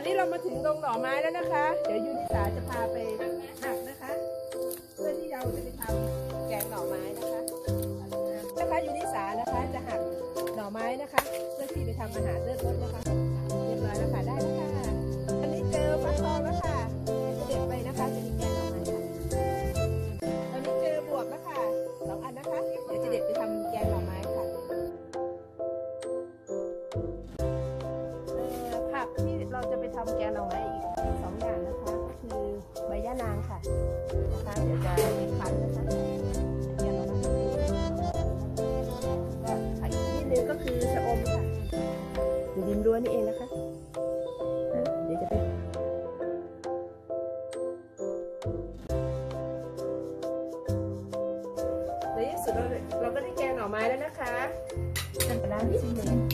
อนนี้เรามาถึงตรงหน่อไม้แล้วนะคะ เดี๋ยวยูนิสาจะพาไปหักนะคะ เพื่อที่เราจะไปทำแกงหน่อไม้นะคะนะคะยูนิสานะคะจะหักหน่อไม้นะคะ เพื่อที่ไปทำอาหารเลือดรสนะคะ เรียบร้อยแล้วค่ะได้แล้วค่ะอันนี้เจอฟักทองแล้วค่ะจะเด็ดไปนะคะจะมีแกงหน่อไม้ค่ะตอนนี้เจอบวบแล้วค่ะสองอันนะคะ เราจะไปทำแกงหน่อไม้อีกสองอย่างนะคะ ก็คือใบย่านางค่ะนะคะเดี๋ยวจะไปคั้นนะคะแกน่อไม้ก็ใส่นิดนึงก็คือชะอมค่ะอยู่ริมรั้วนี่เองนะคะเดี๋ยวจะไปในที่สุดเราเราก็ได้แกงหน่อไม้แล้วนะคะล้างชิ้นหนึ่ง